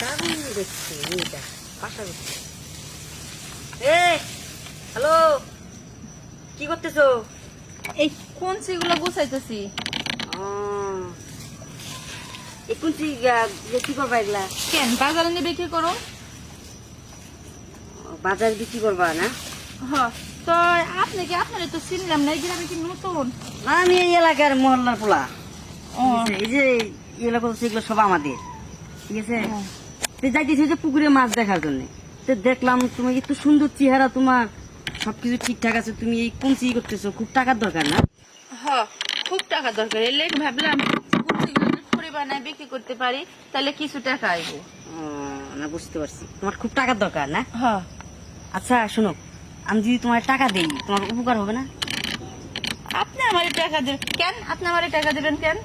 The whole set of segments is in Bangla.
দারুণ দেখছি মেয়েটা বাসা করছে এ হ্যালো কি করতেছো? এই কোন সেগুলো গুছাইতেছি। এখন কি কি করবা এগুলা? কেন বাজারে নিয়ে বিক্রি করো? বাজার বিক্রি করবা না? হ তো আপনি কি আপনার তো চিনলাম না এই গ্রামে কি নতুন? না আমি এই এলাকার মহল্লার পোলা। এই যে এলাকা সেগুলো সব আমাদের। ঠিক আছে? যাইতেছি যে পুকুরে মাছ দেখার জন্য। তো দেখলাম তুমি এত সুন্দর চেহারা তোমার। সবকিছু ঠিকঠাক আছে তুমি এই কোন চিজ করতেছো খুব টাকার দরকার না? হ খুব টাকা দরকার। এলে ভাবলাম কুচিগুলো ফুড়ি বানায় বিক্রি করতে পারি তাহলে কিছু টাকা আইবো। ও, না বুঝতে পারছি। তোমার খুব টাকার দরকার না? হ। আচ্ছা শোনো আমি যদি তোমার টাকা দেই তোমার উপকার হবে না? আপনি আমার টাকা দেবেন। কেন? আপনি আমার টাকা দেবেন কেন?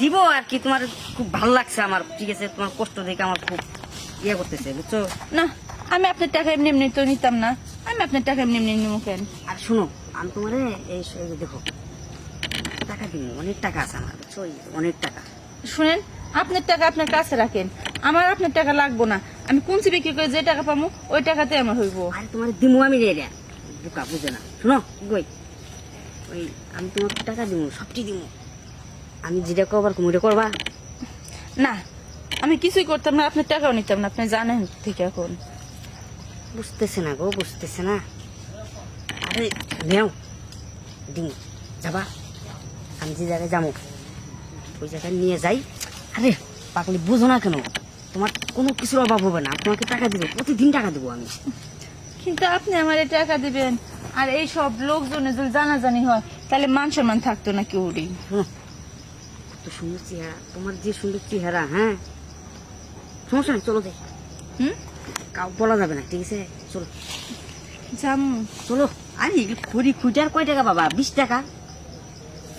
দিব আর কি তোমার খুব ভালো লাগছে আমার ঠিক আছে তোমার কষ্ট দেখে আমার খুব ইয়ে করতেছে বুঝছ? না আমি আপনার টাকা এমনি এমনি তো নিতাম না। আমি আপনার টাকা এমনি এমনি নিবো কেন? আর শোনো আমি তোমার এই দেখো টাকা দিব অনেক টাকা আছে আমার বুঝছ? অনেক টাকা। শুনেন আপনার টাকা আপনার কাছে রাখেন আমার আপনার টাকা লাগবো না। আমি কোন বিক্রি করে যে টাকা পাবো ওই টাকাতে আমার হইব। আর তোমার দিমু আমি রে বোকা বুঝে না। শোনো গই ওই আমি তোমার টাকা দিব সবটি দিব আমি যেটা করবার কুমিটা করবা? না আমি কিছুই করতাম না আপনার টাকাও নিতাম না আপনি জানেন ঠিক এখন। বুঝতেছে না গো বুঝতেছে না। আরে নেও। দিন যাবা। আমি যে জায়গায় যাব ওই জায়গায় নিয়ে যাই। আরে পাকলি বুঝো না কেন? তোমার কোনো কিছুর অভাব হবে না। তোমাকে টাকা দেবো প্রতিদিন টাকা দেবো আমি। কিন্তু আপনি আমার এই টাকা দিবেন আর এই সব লোকজনের যদি জানাজানি হয় তাহলে মান সম্মান থাকতো না কেউরই কত সুন্দর চেহারা। তোমার যে সুন্দর চেহারা হ্যাঁ? সমস্যা নেই চলো যাই হুম? কাউ বলা যাবে না ঠিক আছে? চলো। যাম চলো। আরে খুঁড়ি খুঁটার কয় টাকা বাবা? বিশ টাকা।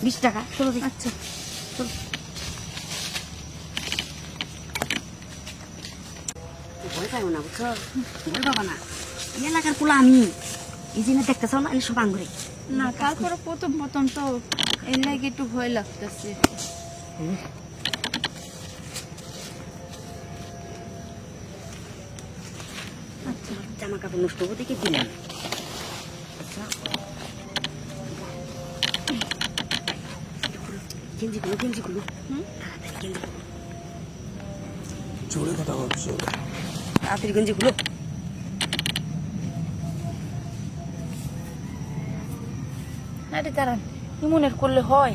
বিশ টাকা। চলো আচ্ছা। চলো। ভয় পাবো না বুঝছ? ভয় পাবা না। এলাকার পোলা আমি। এই জন্য দেখতেছ না? আমি সব আঙ্গুরে। না তারপরে প্রথম প্রথম তো এই লাগে একটু ভয় লাগতেছে। আচ্ছা জামা কাপড় নষ্ট হব দেখে দিলাম আচ্ছা। গেঞ্জি গুলো হুম? তাড়াতাড়ি গেঞ্জি গুলো জোরে কথা বলছো। তাড়াতাড়ি গেঞ্জি আরে দাঁড়ান ইমনের করলে হয়।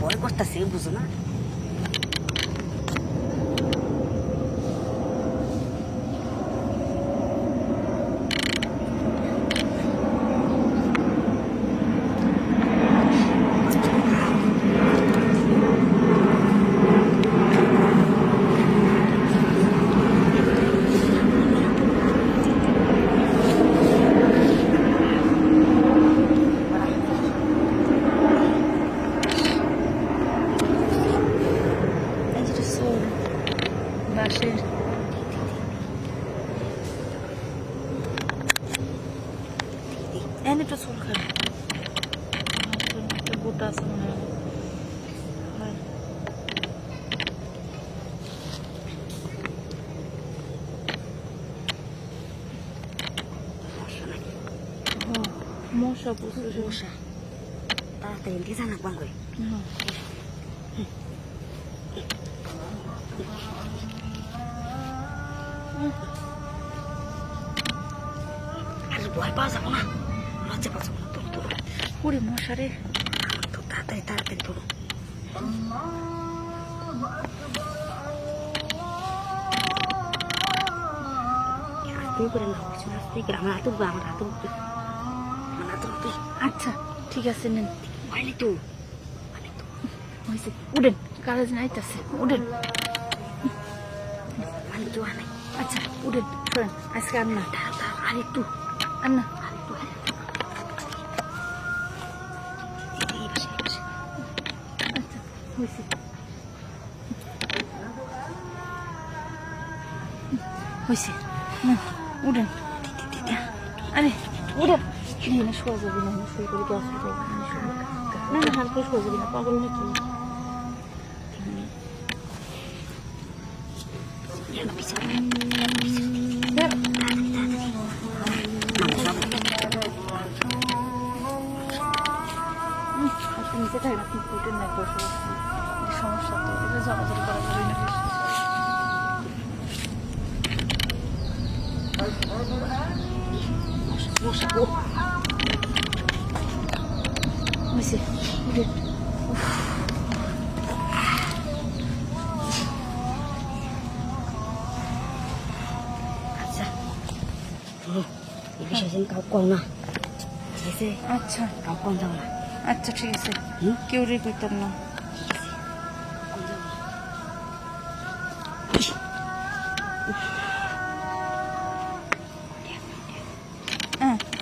ভয় করতেছে বুঝো না এই যেটা সোল বাঁশের এনে তো সোল খাবে একটা আছে মনে হয় মশা বুঝতে মশা তাড়াতাড়ি দিয়ে জানা বাং করে আর ভয় পাওয়া যাব না লজ্জা পাওয়া যাব না তোর তোর মশা রে তো তাড়াতাড়ি তাড়াতাড়ি ধরো আস্তে করে না পিছনে আস্তে করে আমার হাতে উঠবে আমার হাতে উঠবে আমার হাতে উঠবে আচ্ছা ঠিক আছে নেন পাইলি তো হয়েছে উডেন কারাজ নাইতাছে উডেন মানে কেউ আনাই আচ্ছা উডেন শোনেন আজকে আর না দাঁড়া দাঁড়া আর একটু আর না আর একটু হয়েছে। হয়েছে। না উডেন আরে উডেন না শোয়া যাবে না না শুয়ে করে দেওয়া যাবে না না, হালকা শোয়া যাবে না পাগল নাকি? নিচে উঠেন না। এটা সমস্যা তো এটা জড়াজড়ি করা যাবে না। আচ্ছা। বিষয়ে কাউ কও না। ঠিক আছে? আচ্ছা। কাউ কম যাও না। আচ্ছা ঠিক আছে। কেউ রে করতাম না।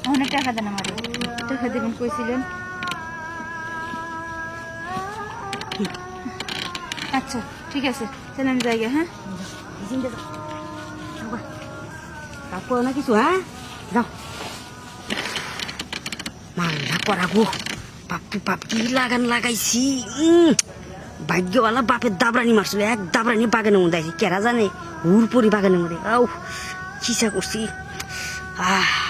অনেক টাকা দেন আমারে। টাকা দেবেন কইছিলেন। আচ্ছা ঠিক আছে তাহলে আমি যাই হ্যাঁ? কও না কিছু হ্যাঁ? যাও। মাল্লা করাবো। বাপ কি লাগান লাগাইছি ভাগ্যওয়ালা বাপের দাবরানি মারছিল, এক দাবরানি বাগানের মধ্যে আছে, কেরা জানে? হুর পরি বাগানের মধ্যে। আউ চিসা করছি? আহ।